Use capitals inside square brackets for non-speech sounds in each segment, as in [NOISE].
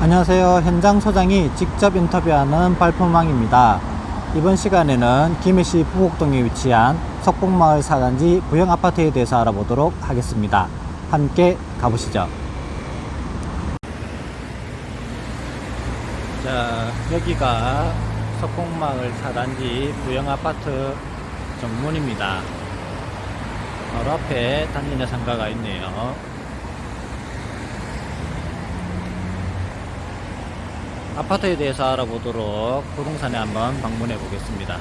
안녕하세요. 현장 소장이 직접 인터뷰하는 발표망입니다. 이번 시간에는 김해시 부곡동에 위치한 석봉마을 사단지 부영 아파트에 대해서 알아보도록 하겠습니다. 함께 가보시죠. 자, 여기가 석봉마을 사단지 부영 아파트 정문입니다. 바로 앞에 단지내 상가가 있네요. 아파트에 대해서 알아보도록 부동산에 한번 방문해 보겠습니다.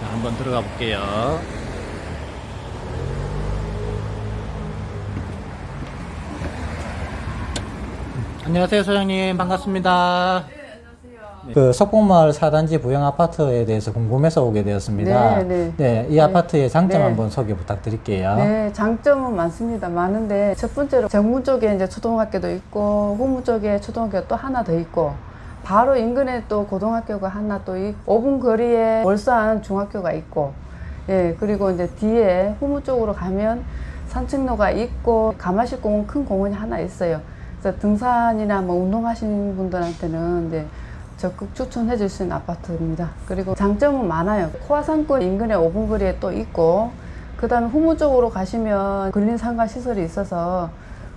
자, 한번 들어가 볼게요. 안녕하세요, 소장님. 반갑습니다. 그 석봉마을 사단지 부영 아파트에 대해서 궁금해서 오게 되었습니다. 네, 네. 이 아파트의 장점 네. 한번 소개 부탁드릴게요. 네, 장점은 많습니다. 많은데 첫 번째로 정문 쪽에 이제 초등학교도 있고 후문 쪽에 초등학교 또 하나 더 있고 바로 인근에 또 고등학교가 하나 또 있고 5분 거리에 월산 중학교가 있고 예 그리고 이제 뒤에 후문 쪽으로 가면 산책로가 있고 가마실 공원 큰 공원이 하나 있어요. 그래서 등산이나 뭐 운동하시는 분들한테는 이제 적극 추천해 줄 수 있는 아파트입니다. 그리고 장점은 많아요. 코아산권 인근에 5분 거리에 또 있고, 그 다음에 후문 쪽으로 가시면 근린 상가 시설이 있어서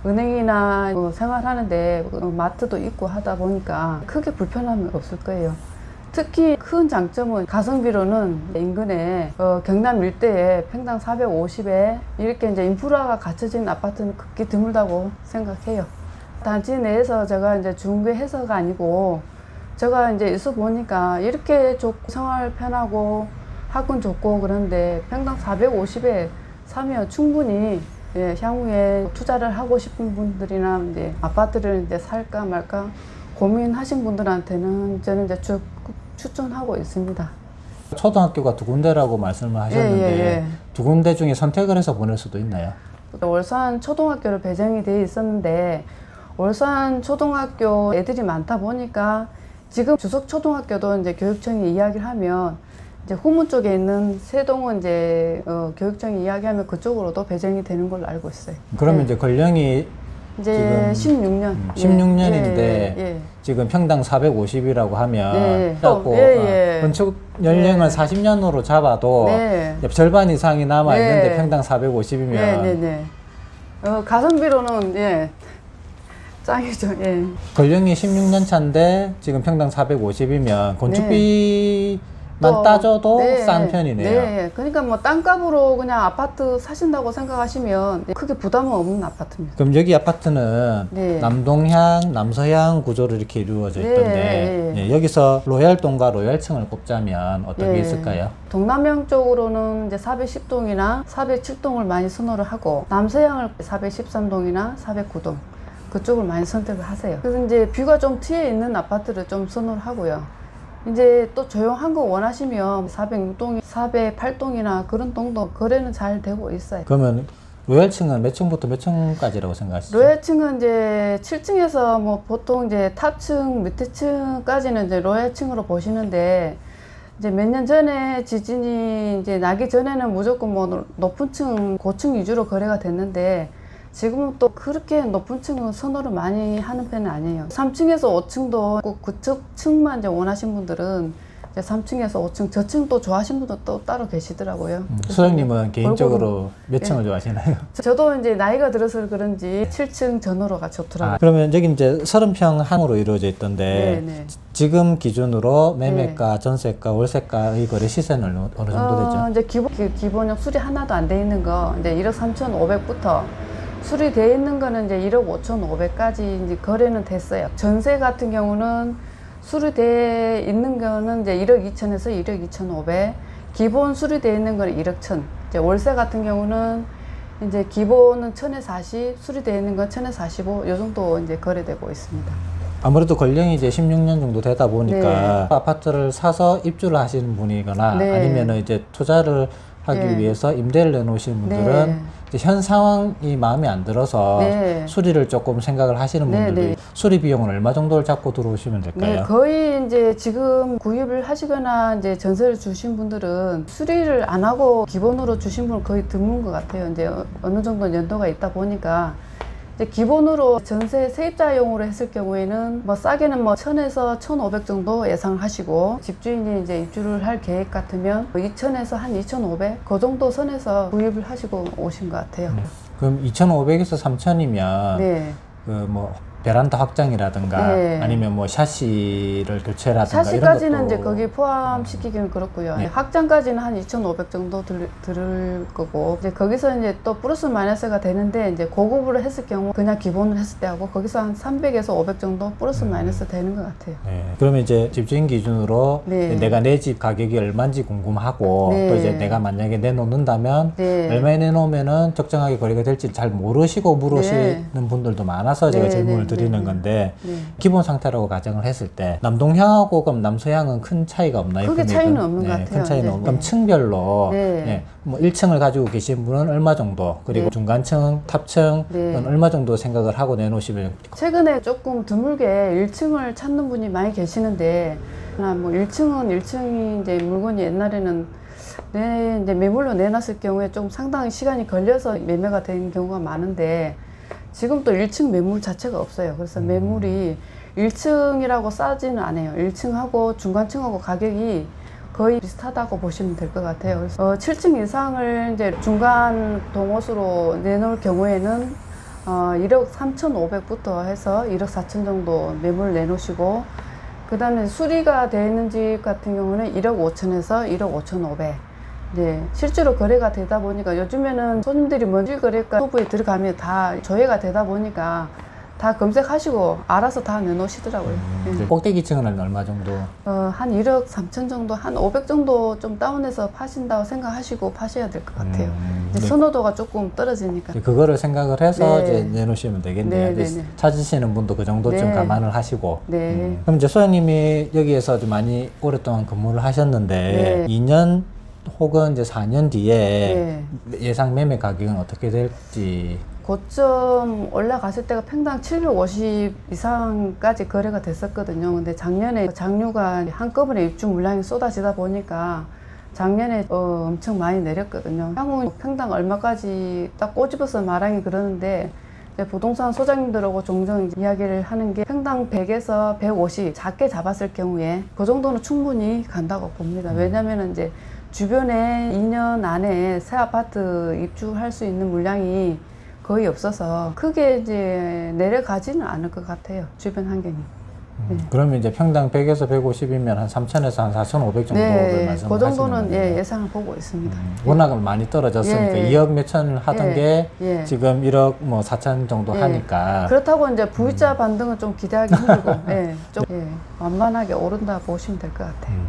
은행이나 뭐 생활하는데 그 마트도 있고 하다 보니까 크게 불편함이 없을 거예요. 특히 큰 장점은 가성비로는 인근에 어, 경남 일대에 평당 450에 이렇게 이제 인프라가 갖춰진 아파트는 극히 드물다고 생각해요. 단지 내에서 제가 이제 중개해서가 아니고 제가 이제 있어 보니까 이렇게 좋고 생활 편하고 학군 좋고 그런데 평당 450에 사면 충분히 예, 향후에 투자를 하고 싶은 분들이나 이제 아파트를 이제 살까 말까 고민하신 분들한테는 저는 이제 적극 추천하고 있습니다. 초등학교가 두 군데라고 말씀을 하셨는데 예, 예. 두 군데 중에 선택을 해서 보낼 수도 있나요? 월산 초등학교로 배정이 돼 있었는데 월산 초등학교 애들이 많다 보니까 지금 주석 초등학교도 이제 교육청이 이야기를 하면 이제 후문 쪽에 있는 세동은 이제 어, 교육청이 이야기하면 그쪽으로도 배정이 되는 걸로 알고 있어요. 그러면 네. 이제 권령이 이제 지금 16년. 음, 16년인데 예, 예. 지금 평당 450이라고 하면 네. 그래갖고 어, 예, 예. 건축 연령을 네. 40년으로 잡아도 네. 절반 이상이 남아 있는데 네. 평당 450이면 네, 네, 네. 어, 가성비로는 예. 짱이죠. 예. 권령이 16년 차인데 지금 평당 450이면 건축비 만 또, 따져도 네, 싼 편이네요. 네, 그러니까 뭐 땅값으로 그냥 아파트 사신다고 생각하시면 크게 부담은 없는 아파트입니다. 그럼 여기 아파트는 네. 남동향, 남서향 구조로 이렇게 이루어져 네, 있던데 네. 예, 여기서 로얄동과 로얄층을 꼽자면 어떤 게 예. 있을까요? 동남향 쪽으로는 이제 410동이나 407동을 많이 선호를 하고 남서향을 413동이나 409동 그쪽을 많이 선택을 하세요. 그래서 이제 뷰가 좀 트여 있는 아파트를 좀 선호를 하고요. 이제 또 조용한 거 원하시면 406동이 408동이나 그런 동도 거래는 잘 되고 있어요. 그러면 로얄층은 몇 층부터 몇 층까지라고 생각하시죠? 로얄층은 이제 7층에서 뭐 보통 이제 탑층, 밑에 층까지는 이제 로얄층으로 보시는데 이제 몇 년 전에 지진이 이제 나기 전에는 무조건 뭐 높은 층, 고층 위주로 거래가 됐는데 지금은 또 그렇게 높은 층은 선호를 많이 하는 편은 아니에요. 3층에서 5층도 꼭 그쪽 층만 이제 원하신 분들은 이제 3층에서 5층, 저층 또 좋아하시는 분도 또 따로 계시더라고요. 음, 소장님은 개인적으로 몇 예. 층을 좋아하시나요? [LAUGHS] 저도 이제 나이가 들어서 그런지 7층 전후로가 좋더라고요. 아, 그러면 여기 이제 30평 항으로 이루어져 있던데 네, 네. 지금 기준으로 매매가, 전세가, 월세가의 거래 시세는 어느 정도 되죠? 어, 이제 기본 기- 기본형 수리 하나도 안 돼 있는 거 이제 1억 3,500부터 수리돼 있는 거는 이제 1억 5,500까지 이제 거래는 됐어요. 전세 같은 경우는 수리돼 있는 거는 이제 1억 2천에서 1억 2,500. 기본 수리돼 있는 거는 1억 1,000. 이제 월세 같은 경우는 이제 기본은 1,000에 40, 수리돼 있는 건 1,000에 45. 요 정도 이제 거래되고 있습니다. 아무래도 권령이 이제 16년 정도 되다 보니까 네. 아파트를 사서 입주를 하시는 분이거나 네. 아니면은 이제 투자를 하기 네. 위해서 임대를 내놓으시는 분들은 네. 현 상황이 마음에 안 들어서 네. 수리를 조금 생각을 하시는 네, 분들이 네. 수리 비용은 얼마 정도를 잡고 들어오시면 네, 될까요? 거의 이제 지금 구입을 하시거나 이제 전세를 주신 분들은 수리를 안 하고 기본으로 주신 분은 거의 드문 것 같아요. 이제 어- 어느 정도 연도가 있다 보니까 기본으로 전세 세입자용으로 했을 경우에는 뭐 싸게는 뭐 1000에서 1500 정도 예상하시고 집주인이 이제 입주를 할 계획 같으면 2000에서 한 2500 그 정도 선에서 구입을 하시고 오신 것 같아요. 그럼 2,500에서 3,000이면 네. 그뭐 베란다 확장이라든가 네. 아니면 뭐 샤시를 교체라든가 샤시까지는 이런 것도 이제 거기 포함시키기는 그렇고요. 네. 확장까지는 한 2,500 정도 들, 들을 거고 이제 거기서 이제 또 플러스 마이너스가 되는데 이제 고급으로 했을 경우 그냥 기본으로 했을 때 하고 거기서 한 300에서 500 정도 플러스 음. 마이너스 되는 것 같아요. 네. 그러면 이제 집주인 기준으로 네. 내가 내 집 가격이 얼마인지 궁금하고 네. 또 이제 내가 만약에 내놓는다면 네. 얼마에 내놓으면은 적정하게 거래가 될지 잘 모르시고 물으시는 분들도 많아서 제가 네, 질문을 네, 드리는 네, 건데 네. 기본 상태라고 가정을 했을 때 남동향하고 그럼 남서향은 큰 차이가 없나요? 크게? 차이는 없는 것큰 같아요. 차이는 네, 없. 네. 그럼 층별로 네. 예, 뭐 1층을 가지고 계신 분은 얼마 정도 그리고 네. 중간층, 탑층은 네. 얼마 정도 생각을 하고 내놓으시면 최근에 조금 드물게 1층을 찾는 분이 많이 계시는데, 나뭐 1층은 1층이 이제 물건이 옛날에는 내 이제 매물로 내놨을 경우에 좀 상당히 시간이 걸려서 매매가 된 경우가 많은데, 지금 또 1층 매물 자체가 없어요. 그래서 매물이 1층이라고 싸지는 않아요. 1층하고 중간층하고 가격이 거의 비슷하다고 보시면 될 것 같아요. 그래서 어, 7층 이상을 이제 중간 동호수로 내놓을 경우에는 어, 1억 3,500부터 해서 1억 4천 정도 매물 내놓으시고 그 다음에 수리가 되는 집 같은 경우는 1억 5천에서 1억 5,500 네, 실제로 거래가 되다 보니까 요즘에는 손님들이 먼저 거래가 후보에 들어가면 다 조회가 되다 보니까 다 검색하시고 알아서 다 내놓으시더라고요. 네. 이제 꼭대기층은 얼마 정도? 어, 한 1억 3천 정도, 한 500 정도 좀 다운해서 파신다고 생각하시고 파셔야 될 것 같아요. 음, 이제 네. 선호도가 조금 떨어지니까. 그거를 생각을 해서 네. 이제 내놓으시면 되겠네요. 네, 네, 네. 찾으시는 분도 그 정도쯤 네. 감안을 하시고. 네. 음. 그럼 이제 소장님이 여기에서 좀 많이 오랫동안 근무를 하셨는데 네. 2년 혹은 이제 4년 뒤에 네. 예상 매매 가격은 어떻게 될지. 고점 올라갔을 때가 평당 750 이상까지 거래가 됐었거든요. 근데 작년에 장류가 한꺼번에 입주 물량이 쏟아지다 보니까 작년에 어, 엄청 많이 내렸거든요. 향후 평당 얼마까지 딱 꼬집어서 말하기 그러는데 부동산 소장님들하고 종종 이야기를 하는 게 평당 100에서 150 작게 잡았을 경우에 그 정도는 충분히 간다고 봅니다. 왜냐면은 이제 주변에 2년 안에 새 아파트 입주할 수 있는 물량이 거의 없어서 크게 이제 내려가지는 않을 것 같아요. 주변 환경이. 음. 그러면 이제 평당 100에서 150이면 한 3천에서 한 4,500 정도를 네, 말씀을 그 정도는 예. 예상을 보고 있습니다. 음, 워낙 많이 떨어졌으니까 예. 2억 몇천을 하던 예. 게 예. 지금 1억 뭐 4천 정도 예. 하니까 그렇다고 이제 V자 반등은 좀 기대하기 힘들고, [LAUGHS] 예, 좀 예, 완만하게 오른다 보시면 될 것 같아요. 음.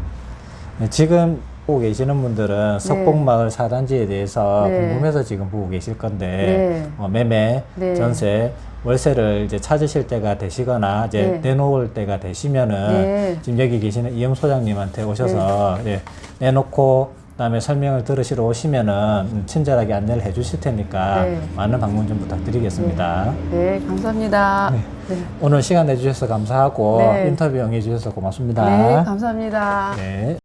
네, 지금 보고 계시는 분들은 석봉마을 사단지에 대해서 네. 궁금해서 지금 보고 계실 건데 네. 어, 매매, 네. 전세, 월세를 이제 찾으실 때가 되시거나 이제 네. 내놓을 때가 되시면은 네. 지금 여기 계시는 이영 소장님한테 오셔서 예, 내놓고 그다음에 설명을 들으시러 오시면은 음, 친절하게 안내를 해주실 테니까 네. 많은 방문 좀 부탁드리겠습니다. 네, 감사합니다. 네. 네, 오늘 시간 내주셔서 감사하고 네. 인터뷰 응해주셔서 고맙습니다. 네 감사합니다. 네.